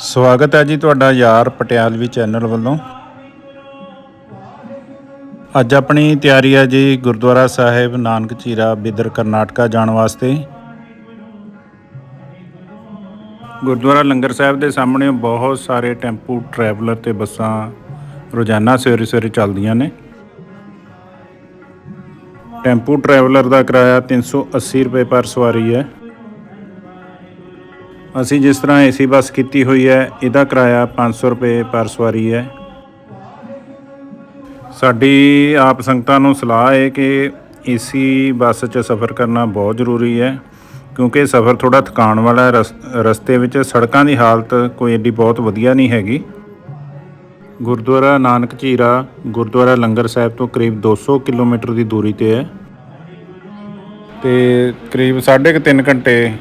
ਸਵਾਗਤ ਹੈ ਜੀ ਤੁਹਾਡਾ ਯਾਰ ਪਟਿਆਲਵੀ ਚੈਨਲ ਵੱਲੋਂ। ਅੱਜ ਆਪਣੀ ਤਿਆਰੀ ਹੈ ਜੀ ਗੁਰਦੁਆਰਾ ਸਾਹਿਬ ਨਾਨਕ ਚੀਰਾ ਬਿਦਰ ਕਰਨਾਟਕਾ ਜਾਣ ਵਾਸਤੇ। ਗੁਰਦੁਆਰਾ ਲੰਗਰ ਸਾਹਿਬ ਦੇ ਸਾਹਮਣੇ ਬਹੁਤ ਸਾਰੇ ਟੈਂਪੂ, ਟਰੈਵਲਰ ਤੇ ਬੱਸਾਂ ਰੋਜ਼ਾਨਾ ਸਵੇਰੇ ਸਵੇਰੇ ਚੱਲਦੀਆਂ ਨੇ। ਟੈਂਪੂ ਟਰੈਵਲਰ ਦਾ ਕਿਰਾਇਆ 380 ਰੁਪਏ ਪਰ ਸਵਾਰੀ ਹੈ। ਅਸੀਂ ਜਿਸ ਤਰ੍ਹਾਂ ਏਸੀ ਬੱਸ ਕੀਤੀ ਹੋਈ ਹੈ, ਇਹਦਾ ਕਿਰਾਇਆ 500 ਰੁਪਏ ਪਰ ਸਵਾਰੀ ਹੈ। ਸਾਡੀ ਆਪ ਸੰਗਤਾਂ ਨੂੰ ਸਲਾਹ ਹੈ ਕਿ ਏਸੀ ਬੱਸ 'ਚ ਸਫ਼ਰ ਕਰਨਾ ਬਹੁਤ ਜ਼ਰੂਰੀ ਹੈ, ਕਿਉਂਕਿ ਸਫ਼ਰ ਥੋੜਾ ਥਕਾਣ ਵਾਲਾ ਰਸ- ਰਸਤੇ ਵਿੱਚ ਸੜਕਾਂ ਦੀ ਹਾਲਤ ਕੋਈ ਏਡੀ ਬਹੁਤ ਵਧੀਆ ਨਹੀਂ ਹੈਗੀ। ਗੁਰਦੁਆਰਾ ਨਾਨਕ ਝੀਰਾ, ਗੁਰਦੁਆਰਾ ਲੰਗਰ ਸਾਹਿਬ ਤੋਂ ਕਰੀਬ 200 ਕਿਲੋਮੀਟਰ ਦੀ ਦੂਰੀ ਤੇ ਹੈ। ਤੇ ਕਰੀਬ 3.5 ਘੰਟੇ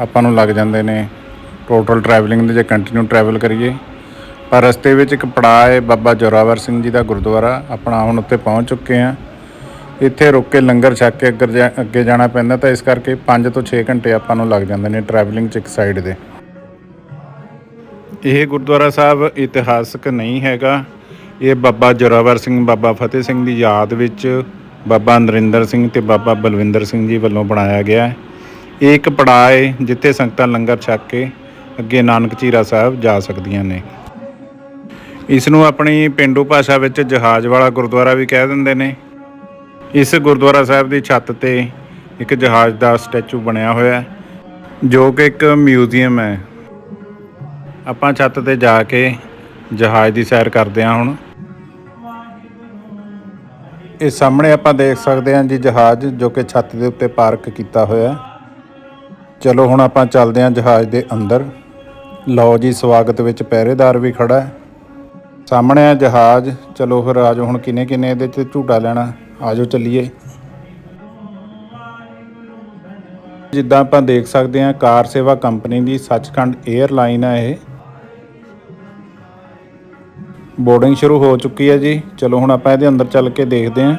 ਆਪਾਂ ਨੂੰ ਲੱਗ ਜਾਂਦੇ ਨੇ ਟੋਟਲ ਟਰੈਵਲਿੰਗ ਦੇ ਜੇ ਕੰਟੀਨਿਊ ਟਰੈਵਲ ਕਰੀਏ। ਪਰ ਰਸਤੇ ਵਿੱਚ ਇੱਕ ਪੜਾਅ ਹੈ ਬਾਬਾ ਜੋਰਾਵਰ ਸਿੰਘ ਜੀ ਦਾ ਗੁਰਦੁਆਰਾ ਆਪਣਾ ਹੁਣ ਉੱਤੇ ਪਹੁੰਚ ਚੁੱਕੇ ਹਾਂ। ਇੱਥੇ ਰੁਕ ਕੇ ਲੰਗਰ ਛਕ ਕੇ ਅੱਗੇ ਜਾ- ਅੱਗੇ ਜਾਣਾ ਪੈਂਦਾ ਤਾਂ ਇਸ ਕਰਕੇ 5 ਤੋਂ 6 ਘੰਟੇ ਆਪਾਂ ਨੂੰ ਲੱਗ ਜਾਂਦੇ ਨੇ ਟਰੈਵਲਿੰਗ 'ਚ ਇੱਕ ਸਾਈਡ ਦੇ। ਇਹ ਗੁਰਦੁਆਰਾ ਸਾਹਿਬ ਇਤਿਹਾਸਕ ਨਹੀਂ ਹੈਗਾ। ਇਹ ਬਾਬਾ ਜੋਰਾਵਰ ਸਿੰਘ, ਬਾਬਾ ਫਤਿਹ ਸਿੰਘ ਦੀ ਯਾਦ ਵਿੱਚ ਬਾਬਾ ਨਰਿੰਦਰ ਸਿੰਘ ਤੇ ਬਾਬਾ ਬਲਵਿੰਦਰ ਸਿੰਘ ਜੀ ਵੱਲੋਂ ਬਣਾਇਆ ਗਿਆ ਹੈ। ਇਹ ਇੱਕ ਪੜਾਅ ਹੈ ਜਿੱਥੇ ਸੰਗਤਾਂ ਲੰਗਰ ਛਕ ਕੇ ਅੱਗੇ ਨਾਨਕ ਚੀਰਾ ਸਾਹਿਬ ਜਾ ਸਕਦੀਆਂ ਨੇ। ਇਸ ਨੂੰ ਆਪਣੀ ਪਿੰਡੂ ਭਾਸ਼ਾ ਵਿੱਚ ਜਹਾਜ਼ ਵਾਲਾ ਗੁਰਦੁਆਰਾ ਵੀ ਕਹਿ ਦਿੰਦੇ ਨੇ। ਇਸ ਗੁਰਦੁਆਰਾ ਸਾਹਿਬ ਦੀ ਛੱਤ ਤੇ ਇੱਕ ਜਹਾਜ਼ ਦਾ ਸਟੈਚੂ ਬਣਿਆ ਹੋਇਆ ਹੈ, ਜੋ ਕਿ ਇੱਕ ਮਿਊਜ਼ੀਅਮ ਹੈ। ਆਪਾਂ ਛੱਤ ਤੇ ਜਾ ਕੇ ਜਹਾਜ਼ ਦੀ ਸੈਰ ਕਰਦੇ ਹਾਂ ਹੁਣ। ਇਹ ਸਾਹਮਣੇ ਆਪਾਂ ਦੇਖ ਸਕਦੇ ਹਾਂ ਜੀ ਜਹਾਜ਼ ਜੋ ਕਿ ਛੱਤ ਦੇ ਉੱਤੇ ਪਾਰਕ ਕੀਤਾ ਹੋਇਆ ਹੈ। ਚਲੋ ਹੁਣ ਆਪਾਂ ਚੱਲਦੇ ਹਾਂ ਜਹਾਜ਼ ਦੇ ਅੰਦਰ। ਲਓ ਜੀ, ਸਵਾਗਤ ਵਿੱਚ ਪਹਿਰੇਦਾਰ ਵੀ ਖੜਾ ਹੈ। ਸਾਹਮਣੇ ਆ ਜਹਾਜ਼। ਚਲੋ ਫਿਰ ਆਜੋ ਹੁਣ ਕਿਨੇ ਕਿਨੇ ਇਹਦੇ 'ਚ ਝੂਟਾ ਲੈਣਾ। ਆਜੋ ਚੱਲੀਏ। ਜਿੱਦਾਂ ਆਪਾਂ ਦੇਖ ਸਕਦੇ ਹਾਂ, ਕਾਰ ਸੇਵਾ ਕੰਪਨੀ ਦੀ ਸੱਚਖੰਡ 에ਅਰਲਾਈਨ ਹੈ ਇਹ। ਬੋਰਡਿੰਗ ਸ਼ੁਰੂ ਹੋ ਚੁੱਕੀ ਹੈ ਜੀ। ਚਲੋ ਹੁਣ ਆਪਾਂ ਇਹਦੇ ਅੰਦਰ ਚੱਲ ਕੇ ਦੇਖਦੇ ਹਾਂ।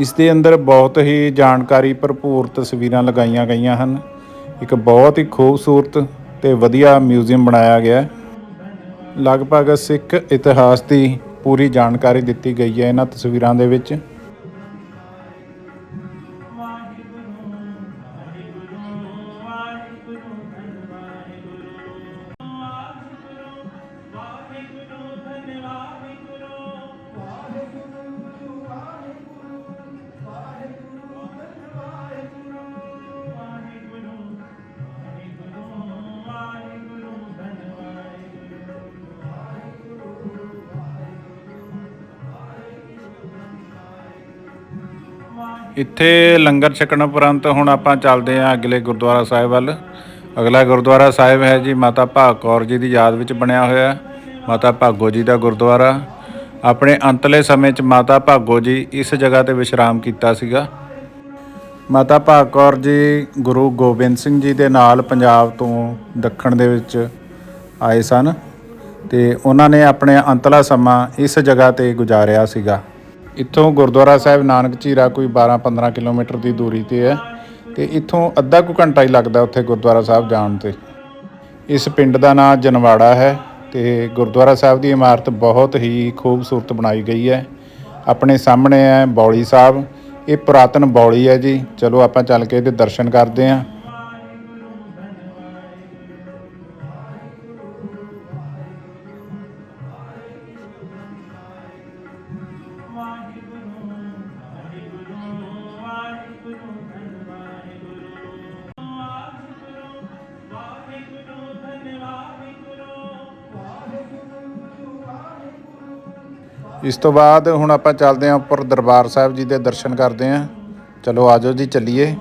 ਇਸ ਦੇ ਅੰਦਰ ਬਹੁਤ ਹੀ ਜਾਣਕਾਰੀ ਭਰਪੂਰ ਤਸਵੀਰਾਂ ਲਗਾਈਆਂ ਗਈਆਂ ਹਨ। ਇੱਕ ਬਹੁਤ ਹੀ ਖੂਬਸੂਰਤ ਤੇ ਵਧੀਆ ਮਿਊਜ਼ੀਅਮ ਬਣਾਇਆ ਗਿਆ ਲਗਭਗ ਸਿੱਖ ਇਤਿਹਾਸ ਦੀ ਪੂਰੀ ਜਾਣਕਾਰੀ ਦਿੱਤੀ ਗਈ ਹੈ ਇਹਨਾਂ ਤਸਵੀਰਾਂ ਦੇ ਵਿੱਚ। ਇੱਥੇ ਲੰਗਰ ਛਕਣ ਉਪਰੰਤ ਹੁਣ ਆਪਾਂ ਚੱਲਦੇ ਹਾਂ ਅਗਲੇ ਗੁਰਦੁਆਰਾ ਸਾਹਿਬ ਵੱਲ। ਅਗਲਾ ਗੁਰਦੁਆਰਾ ਸਾਹਿਬ ਹੈ ਜੀ ਮਾਤਾ ਭਾਗ ਕੌਰ ਜੀ ਦੀ ਯਾਦ ਵਿੱਚ ਬਣਿਆ ਹੋਇਆ ਮਾਤਾ ਭਾਗੋ ਜੀ ਦਾ ਗੁਰਦੁਆਰਾ। ਆਪਣੇ ਅੰਤਲੇ ਸਮੇਂ 'ਚ ਮਾਤਾ ਭਾਗੋ ਜੀ ਇਸ ਜਗ੍ਹਾ ਤੇ ਵਿਸ਼ਰਾਮ ਕੀਤਾ ਸੀਗਾ। ਮਾਤਾ ਭਾਗ ਕੌਰ ਜੀ ਗੁਰੂ ਗੋਬਿੰਦ ਸਿੰਘ ਜੀ ਦੇ ਨਾਲ ਪੰਜਾਬ ਤੋਂ ਦੱਖਣ ਦੇ ਵਿੱਚ ਆਏ ਸਨ ਤੇ ਉਹਨਾਂ ਨੇ ਆਪਣੇ ਅੰਤਲਾ ਸਮਾਂ ਇਸ ਜਗ੍ਹਾ ਤੇ ਗੁਜ਼ਾਰਿਆ ਸੀਗਾ। ਇੱਥੋਂ ਗੁਰਦੁਆਰਾ ਸਾਹਿਬ ਨਾਨਕ ਝੀਰਾ ਕੋਈ 12-15 ਕਿਲੋਮੀਟਰ ਦੀ ਦੂਰੀ ਤੇ ਹੈ ਤੇ ਇੱਥੋਂ ਅੱਧਾ ਕੁ ਘੰਟਾ ਹੀ ਲੱਗਦਾ ਉੱਥੇ ਗੁਰਦੁਆਰਾ ਸਾਹਿਬ ਜਾਣ ਤੇ। ਇਸ ਪਿੰਡ ਦਾ ਨਾਮ ਜਨਵਾੜਾ ਹੈ ਤੇ ਗੁਰਦੁਆਰਾ ਸਾਹਿਬ ਦੀ ਇਮਾਰਤ ਬਹੁਤ ਹੀ ਖੂਬਸੂਰਤ ਬਣਾਈ ਗਈ ਹੈ। ਆਪਣੇ ਸਾਹਮਣੇ ਹੈ ਬੌਲੀ ਸਾਹਿਬ। ਇਹ ਪੁਰਾਤਨ ਬੌਲੀ ਹੈ ਜੀ। ਚਲੋ ਆਪਾਂ ਚੱਲ ਕੇ ਇਹਦੇ ਦਰਸ਼ਨ ਕਰਦੇ ਹਾਂ। ਇਸ ਤੋਂ ਬਾਅਦ ਹੁਣ ਆਪਾਂ ਚੱਲਦੇ ਹਾਂ ਉੱਪਰ ਦਰਬਾਰ ਸਾਹਿਬ ਜੀ ਦੇ ਦਰਸ਼ਨ ਕਰਦੇ ਹਾਂ। ਚਲੋ ਆਜੋ ਜੀ, ਚੱਲੀਏ।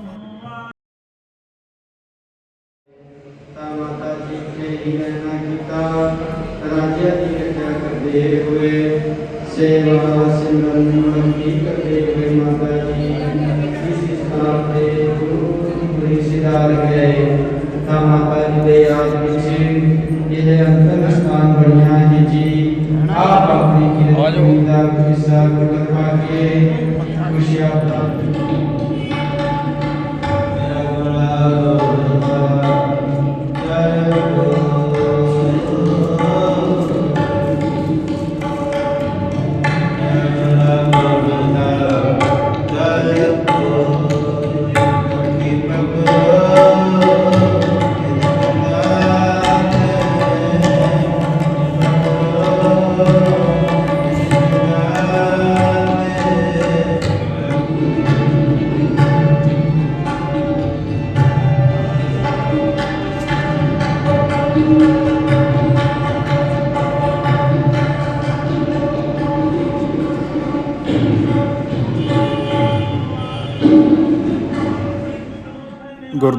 ਸੇਵਾ ਸਿਮਰਨ ਮੰਗੀ ਕਰਦੇ ਹੋਏ ਮਾਤਾ ਜੀ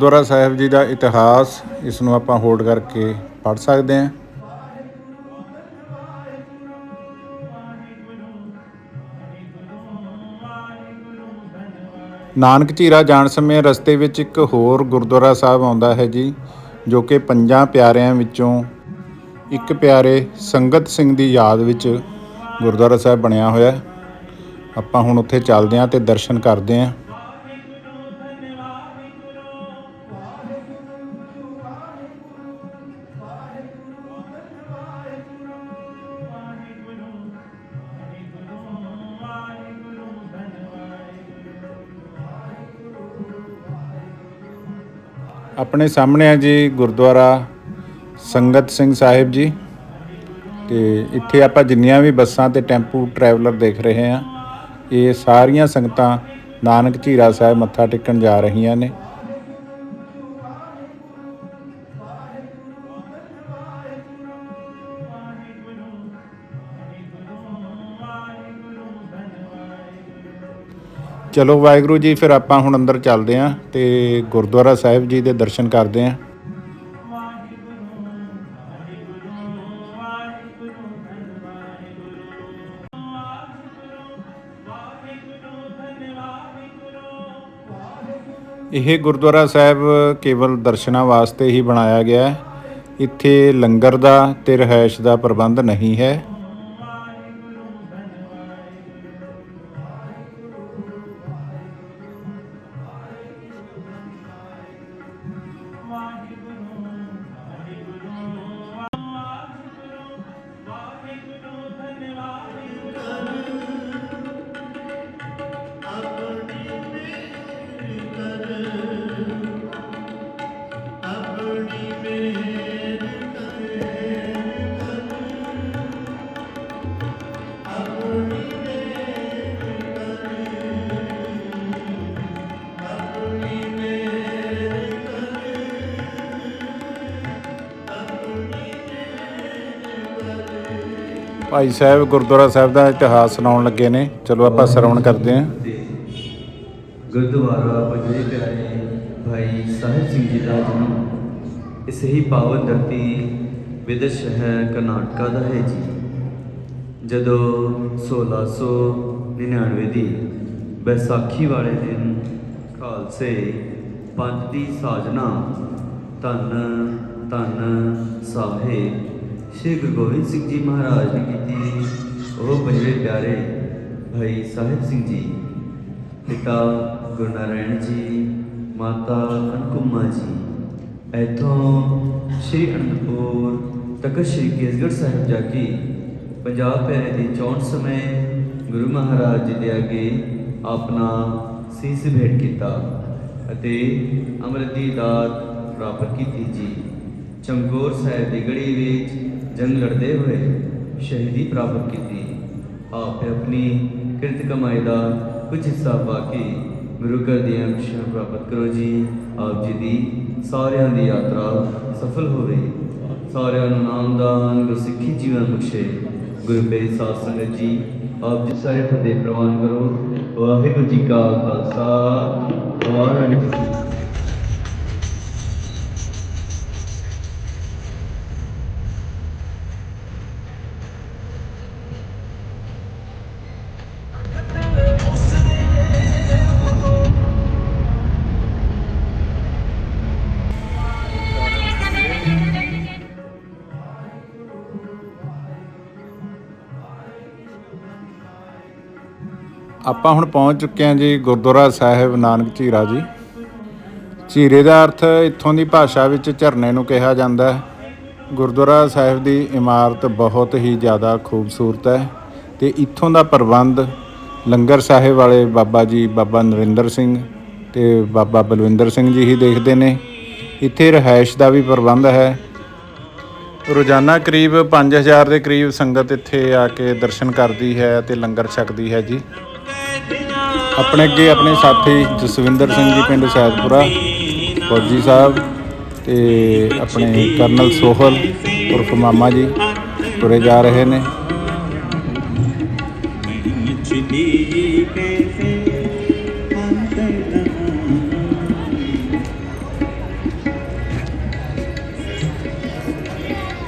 ਗੁਰਦੁਆਰਾ ਸਾਹਿਬ ਜੀ ਦਾ ਇਤਿਹਾਸ, ਇਸ ਨੂੰ ਆਪਾਂ ਹੋਲਡ ਕਰਕੇ ਪੜ੍ਹ ਸਕਦੇ ਹਾਂ। ਨਾਨਕ ਝੀਰਾ ਜਾਣ ਸਮੇਂ ਰਸਤੇ ਵਿੱਚ ਇੱਕ ਹੋਰ ਗੁਰਦੁਆਰਾ ਸਾਹਿਬ ਆਉਂਦਾ ਹੈ ਜੀ, ਜੋ ਕਿ ਪੰਜਾਂ ਪਿਆਰਿਆਂ ਵਿੱਚੋਂ ਇੱਕ ਪਿਆਰੇ ਸੰਗਤ ਸਿੰਘ ਦੀ ਯਾਦ ਵਿੱਚ ਗੁਰਦੁਆਰਾ ਸਾਹਿਬ ਬਣਿਆ ਹੋਇਆ ਆਪਾਂ ਹੁਣ ਉੱਥੇ ਚੱਲਦੇ ਹਾਂ ਤੇ ਦਰਸ਼ਨ ਕਰਦੇ ਹਾਂ। ਆਪਣੇ ਸਾਹਮਣੇ ਆ ਜੀ ਗੁਰਦੁਆਰਾ ਸੰਗਤ ਸਿੰਘ ਸਾਹਿਬ ਜੀ। ਤੇ ਇੱਥੇ ਆਪਾਂ ਜਿੰਨੀਆਂ ਵੀ ਬੱਸਾਂ ਤੇ ਟੈਂਪੂ ਟਰੈਵਲਰ ਦੇਖ ਰਹੇ ਹਾਂ, ਇਹ ਸਾਰੀਆਂ ਸੰਗਤਾਂ ਨਾਨਕ ਝੀਰਾ ਸਾਹਿਬ ਮੱਥਾ ਟੇਕਣ ਜਾ ਰਹੀਆਂ ਨੇ। ਚਲੋ ਵਾਹਿਗੁਰੂ ਜੀ, ਫਿਰ ਆਪਾਂ ਹੁਣ ਅੰਦਰ ਚੱਲਦੇ ਆਂ ਤੇ ਗੁਰਦੁਆਰਾ ਸਾਹਿਬ ਜੀ ਦੇ ਦਰਸ਼ਨ ਕਰਦੇ ਆਂ ਇਹ ਗੁਰਦੁਆਰਾ ਸਾਹਿਬ ਕੇਵਲ ਦਰਸ਼ਨਾਂ ਵਾਸਤੇ ਹੀ ਬਣਾਇਆ ਗਿਆ ਹੈ। ਇੱਥੇ ਲੰਗਰ ਦਾ ਤੇ ਰਹਿائش ਦਾ ਪ੍ਰਬੰਧ ਨਹੀਂ ਹੈ। ਭਾਈ ਸਾਹਿਬ ਗੁਰਦੁਆਰਾ ਸਾਹਿਬ ਦਾ ਇਤਿਹਾਸ ਸੁਣਾਉਣ ਲੱਗੇ ਨੇ। ਚਲੋ ਆਪਾਂ ਸਰਵਣ ਕਰਦੇ ਹਾਂ। ਗੁਰਦੁਆਰਾ ਬਜਰੇ ਪਿਆਰੇ ਭਾਈ ਸਾਹਿਬ ਸਿੰਘ ਜੀ ਦਾ ਜਨਮ। ਇਸ ਹੀ ਪਾਵਨ ਧਰਤੀ ਵਿਦੇਸ਼ ਸ਼ਹਿਰ ਕਰਨਾਟਕਾ ਦਾ ਹੈ ਜੀ। ਜਦੋਂ 1699 ਦੀ ਬੈਸਾਖੀ ਵਾਲੇ ਦਿਨ ਖਾਲਸੇ ਪੰਥ ਦੀ ਸਾਜਨਾ ਧੰਨ ਧੰਨ ਸਾਹਿਬ ਸ਼੍ਰੀ ਗੁਰੂ ਗੋਬਿੰਦ ਸਿੰਘ ਜੀ ਮਹਾਰਾਜ ਨੇ ਕੀਤੀ ਉਹ ਬਜਰੇ ਪਿਆਰੇ ਭਾਈ ਸਾਹਿਬ ਸਿੰਘ ਜੀ, ਪਿਤਾ ਗੁਰੂ ਨਾਰਾਇਣ ਜੀ, ਮਾਤਾ ਅਨਕੁਮਾ ਜੀ, ਇੱਥੋਂ ਸ਼੍ਰੀ ਅਨੰਦਪੁਰ ਤਖਤ ਸ਼੍ਰੀ ਕੇਸਗੜ੍ਹ ਸਾਹਿਬ ਜਾ ਕੇ ਪੰਜਾਬ ਪਿਆਰੇ ਦੀ ਚੋਣ ਸਮੇਂ ਗੁਰੂ ਮਹਾਰਾਜ ਜੀ ਦੇ ਅੱਗੇ ਆਪਣਾ ਸੀਸ ਭੇਟ ਕੀਤਾ ਅਤੇ ਅੰਮ੍ਰਿਤ ਦੀ ਦਾਤ ਪ੍ਰਾਪਤ ਕੀਤੀ ਜੀ। ਚਮਕੌਰ ਸਾਹਿਬ ਦੀ ਗੜੀ ਵਿੱਚ ਜੰਗ ਲੜਦੇ ਹੋਏ ਸ਼ਹੀਦੀ ਪ੍ਰਾਪਤ ਕੀਤੀ। ਆਪ ਆਪਣੀ ਕਿਰਤ ਕਮਾਈ ਦਾ ਕੁਝ ਹਿੱਸਾ ਪਾ ਕੇ ਗੁਰੂ ਘਰ ਦੀਆਂ ਖੁਸ਼ੀਆਂ ਪ੍ਰਾਪਤ ਕਰੋ ਜੀ। ਆਪ ਜੀ ਦੀ ਸਾਰਿਆਂ ਦੀ ਯਾਤਰਾ ਸਫਲ ਹੋਵੇ। ਸਾਰਿਆਂ ਨੂੰ ਨਾਮਦਾਨ ਗੁਰਸਿੱਖੀ ਜੀਵਨ ਬਖਸ਼ੇ। ਗੁਰੂ ਪੇ ਸਾਧ ਸੰਗਤ ਜੀ, ਆਪ ਜੀ ਸਾਰੇ ਫਤਿਹ ਪ੍ਰਵਾਨ ਕਰੋ। ਵਾਹਿਗੁਰੂ ਜੀ ਕਾ ਖਾਲਸਾ। ਵਾਹਿਗੁਰੂ ਆਪਾਂ ਹੁਣ ਪਹੁੰਚ ਚੁੱਕੇ ਹਾਂ ਜੀ ਗੁਰਦੁਆਰਾ ਸਾਹਿਬ ਨਾਨਕ ਝੀਰਾ ਜੀ। ਝੀਰੇ ਦਾ ਅਰਥ ਇੱਥੋਂ ਦੀ ਭਾਸ਼ਾ ਵਿੱਚ ਝਰਨੇ ਨੂੰ ਕਿਹਾ ਜਾਂਦਾ ਹੈ। ਗੁਰਦੁਆਰਾ ਸਾਹਿਬ ਦੀ ਇਮਾਰਤ ਬਹੁਤ ਹੀ ਜ਼ਿਆਦਾ ਖੂਬਸੂਰਤ ਹੈ ਤੇ ਇੱਥੋਂ ਦਾ ਪ੍ਰਬੰਧ ਲੰਗਰ ਸਾਹਿਬ ਵਾਲੇ ਬਾਬਾ ਜੀ, ਬਾਬਾ ਨਰਿੰਦਰ ਸਿੰਘ ਤੇ ਬਾਬਾ ਬਲਵਿੰਦਰ ਸਿੰਘ ਜੀ ਹੀ ਦੇਖਦੇ ਨੇ। ਇੱਥੇ ਰਿਹਾਇਸ਼ ਦਾ ਵੀ ਪ੍ਰਬੰਧ ਹੈ। ਰੋਜ਼ਾਨਾ ਕਰੀਬ 5000 ਦੇ ਕਰੀਬ ਸੰਗਤ ਇੱਥੇ ਆ ਕੇ ਦਰਸ਼ਨ ਕਰਦੀ ਹੈ ਤੇ ਲੰਗਰ ਛਕਦੀ ਹੈ ਜੀ। ਆਪਣੇ ਅੱਗੇ ਆਪਣੇ ਸਾਥੀ ਜਸਵਿੰਦਰ ਸਿੰਘ ਜੀ, ਪਿੰਡ ਸੈਦਪੁਰਾ, ਫੌਜੀ ਸਾਹਿਬ ਤੇ ਆਪਣੇ ਕਰਨਲ ਸੋਹਲ ਉਰਫ ਮਾਮਾ ਜੀ ਤੁਰੇ ਜਾ ਰਹੇ ਨੇ।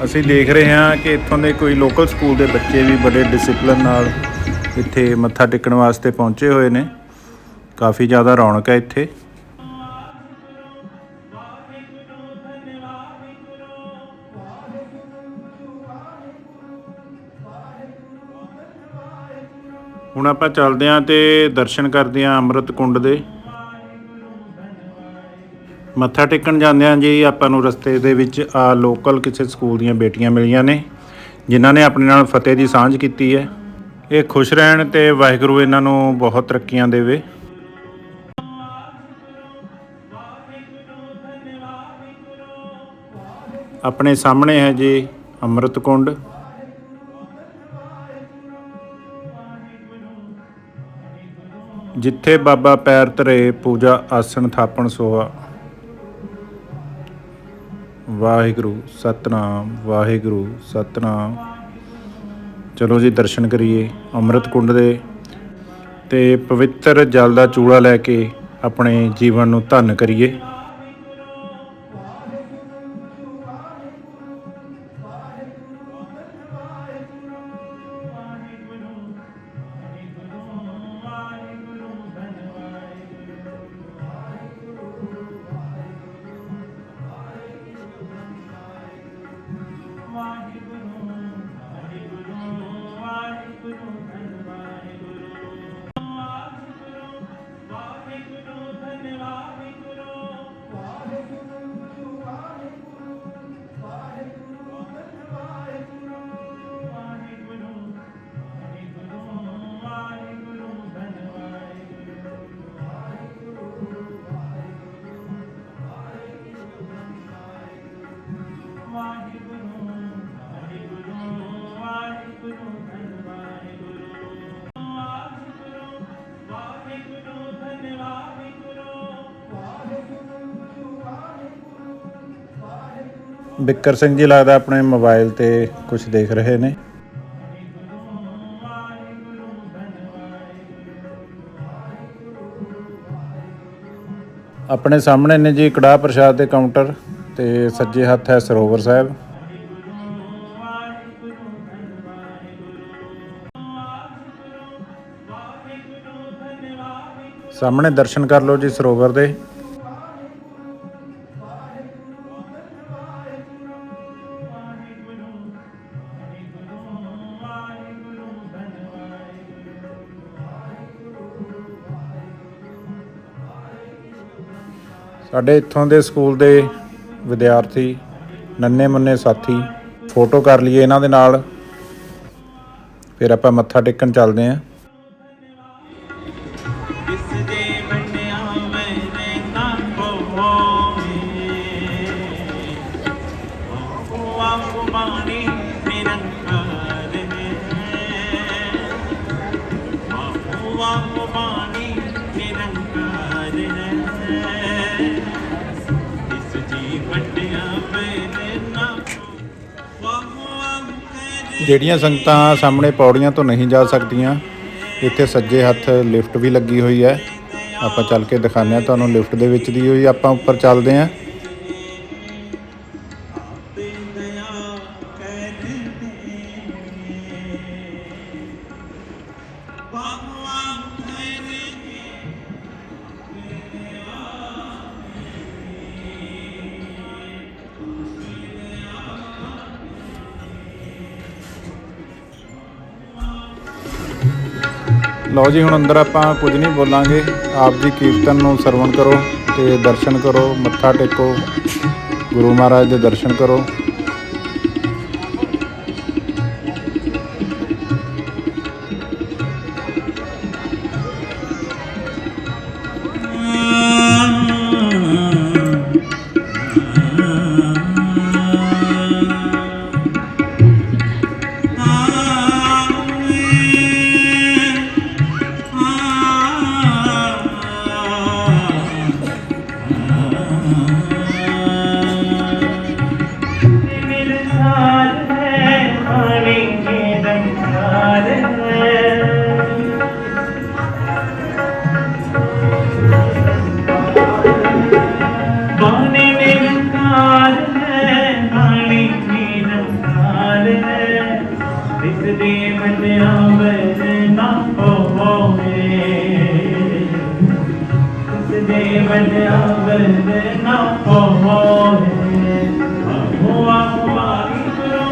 ਅਸੀਂ ਦੇਖ ਰਹੇ ਹਾਂ ਕਿ ਇੱਥੋਂ ਦੇ ਕੋਈ ਲੋਕਲ ਸਕੂਲ ਦੇ ਬੱਚੇ ਵੀ ਬੜੇ ਡਿਸਪਲਿਨ ਨਾਲ ਇੱਥੇ ਮੱਥਾ ਟੇਕਣ ਵਾਸਤੇ ਪਹੁੰਚੇ ਹੋਏ ਨੇ। ਕਾਫੀ ਜ਼ਿਆਦਾ ਰੌਣਕ ਹੈ ਇੱਥੇ। ਹੁਣ ਆਪਾਂ ਚੱਲਦੇ ਹਾਂ ਤੇ ਦਰਸ਼ਨ ਕਰਦੇ ਹਾਂ ਅੰਮ੍ਰਿਤ ਕੁੰਡ ਦੇ। ਮੱਥਾ ਟੇਕਣ ਜਾਂਦੇ ਹਾਂ ਜੀ, ਆਪਾਂ ਨੂੰ ਰਸਤੇ ਦੇ ਵਿੱਚ ਆ ਲੋਕਲ ਕਿਸੇ ਸਕੂਲ ਦੀਆਂ ਬੇਟੀਆਂ ਮਿਲੀਆਂ ਨੇ, ਜਿਨ੍ਹਾਂ ਨੇ ਆਪਣੇ ਨਾਲ ਫਤਿਹ ਦੀ ਸਾਂਝ ਕੀਤੀ ਹੈ। ਇਹ ਖੁਸ਼ ਰਹਿਣ ਤੇ ਵਾਹਿਗੁਰੂ ਇਹਨਾਂ ਨੂੰ ਬਹੁਤ ਤਰੱਕੀਆਂ ਦੇਵੇ। ਆਪਣੇ ਸਾਹਮਣੇ ਹੈ ਜੀ ਅੰਮ੍ਰਿਤ ਕੁੰਡ। ਜਿੱਥੇ ਬਾਬਾ ਪੈਰ ਧਰੇ ਪੂਜਾ ਆਸਣ ਥਾਪਣ ਸੋਆ। ਵਾਹਿਗੁਰੂ, ਸਤਨਾਮ ਵਾਹਿਗੁਰੂ, ਸਤਨਾਮ। ਚਲੋ ਜੀ, ਦਰਸ਼ਨ ਕਰੀਏ ਅੰਮ੍ਰਿਤ ਕੁੰਡ ਦੇ ਤੇ ਪਵਿੱਤਰ ਜਲ ਦਾ ਚੂੜਾ ਲੈ ਕੇ ਆਪਣੇ ਜੀਵਨ ਨੂੰ ਧੰਨ ਕਰੀਏ। ਬਿੱਕਰ ਸਿੰਘ ਜੀ ਲੱਗਦਾ ਆਪਣੇ ਮੋਬਾਈਲ ਤੇ ਕੁਝ ਦੇਖ ਰਹੇ ਨੇ। ਆਪਣੇ ਸਾਹਮਣੇ ਨੇ ਜੀ ਕੜਾਹ ਪ੍ਰਸ਼ਾਦ ਦੇ ਕਾਊਂਟਰ ਤੇ ਸੱਜੇ ਹੱਥ ਹੈ ਸਰੋਵਰ ਸਾਹਿਬ। ਸਾਹਮਣੇ ਦਰਸ਼ਨ ਕਰ ਲਓ ਜੀ ਸਰੋਵਰ ਦੇ। ਸਾਡੇ ਇੱਥੋਂ ਦੇ ਸਕੂਲ ਦੇ ਵਿਦਿਆਰਥੀ, ਨੰਨੇ ਮੁੰਨੇ ਸਾਥੀ, ਫੋਟੋ ਕਰ ਲਈਏ ਇਹਨਾਂ ਦੇ ਨਾਲ। ਫਿਰ ਆਪਾਂ ਮੱਥਾ ਟੇਕਣ ਚੱਲਦੇ ਆਂ ਜਿਹੜੀਆਂ ਸੰਗਤਾਂ ਸਾਹਮਣੇ ਪੌੜੀਆਂ ਤੋਂ ਨਹੀਂ ਜਾ ਸਕਦੀਆਂ, ਇੱਥੇ ਸੱਜੇ ਹੱਥ ਲਿਫਟ ਵੀ ਲੱਗੀ ਹੋਈ ਹੈ। ਆਪਾਂ ਚੱਲ ਕੇ ਦਿਖਾਉਂਦੇ ਆ ਤੁਹਾਨੂੰ ਲਿਫਟ ਦੇ ਵਿੱਚ ਦੀ ਹੋਈ, ਆਪਾਂ ਉੱਪਰ ਚੱਲਦੇ ਆ ਲਓ ਜੀ, ਹੁਣ ਅੰਦਰ ਆਪਾਂ ਕੁਝ ਨਹੀਂ ਬੋਲਾਂਗੇ। ਆਪ ਜੀ ਕੀਰਤਨ ਨੂੰ ਸਰਵਣ ਕਰੋ ਤੇ ਦਰਸ਼ਨ ਕਰੋ, ਮੱਥਾ ਟੇਕੋ, ਗੁਰੂ ਮਹਾਰਾਜ ਦੇ ਦਰਸ਼ਨ ਕਰੋ। पाने निरंकार है पानी निरंकार है इस दे मन आवर ना हो इस दे मन आवर ना हो हो आहो वाहिगुरु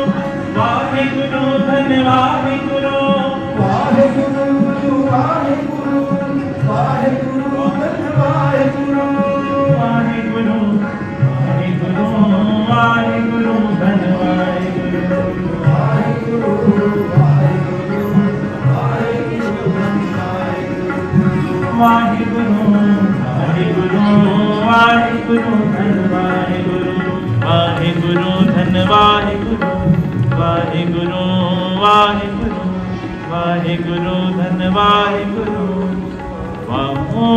वाहिगुरु धन्यवाद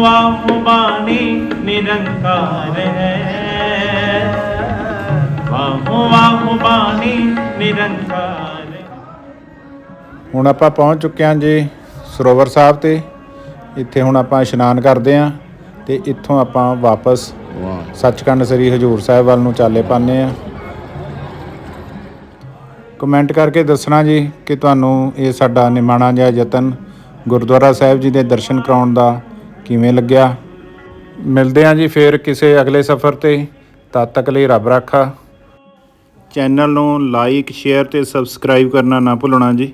ਵਾਹੂ ਵਾਹੂ ਬਾਣੀ ਨਿਰੰਕਾਰ ਹੈ ਵਾਹੂ ਵਾਹੂ ਬਾਣੀ ਨਿਰੰਕਾਰ ਹੈ ਹੁਣ ਆਪਾਂ ਪਹੁੰਚ ਚੁੱਕੇ ਹਾਂ ਜੀ ਸਰੋਵਰ ਸਾਹਿਬ ਤੇ। ਇੱਥੇ ਹੁਣ ਆਪਾਂ ਇਸ਼ਨਾਨ ਕਰਦੇ ਹਾਂ ਤੇ ਇੱਥੋਂ ਆਪਾਂ ਵਾਪਸ ਸੱਚਖੰਡ ਸ੍ਰੀ ਹਜੂਰ ਸਾਹਿਬ ਵੱਲ ਨੂੰ ਚਾਲੇ ਪਾਉਂਦੇ ਹਾਂ। ਕਮੈਂਟ ਕਰਕੇ ਦੱਸਣਾ ਜੀ ਕਿ ਤੁਹਾਨੂੰ ਇਹ ਸਾਡਾ ਨਿਮਾਣਾ ਜਿਹਾ ਯਤਨ ਗੁਰਦੁਆਰਾ ਸਾਹਿਬ ਜੀ ਦੇ ਦਰਸ਼ਨ ਕਰਾਉਣ ਦਾ ਕਿਵੇਂ ਲੱਗਿਆ? ਮਿਲਦੇ ਹਾਂ ਜੀ ਫੇਰ ਕਿਸੇ ਅਗਲੇ ਸਫ਼ਰ ਤੇ। ਤਦ ਤੱਕ ਲਈ ਰੱਬ ਰਾਖਾ। ਚੈਨਲ ਨੂੰ ਲਾਈਕ ਸ਼ੇਅਰ ਤੇ ਸਬਸਕ੍ਰਾਈਬ ਕਰਨਾ ਨਾ ਭੁੱਲਣਾ ਜੀ।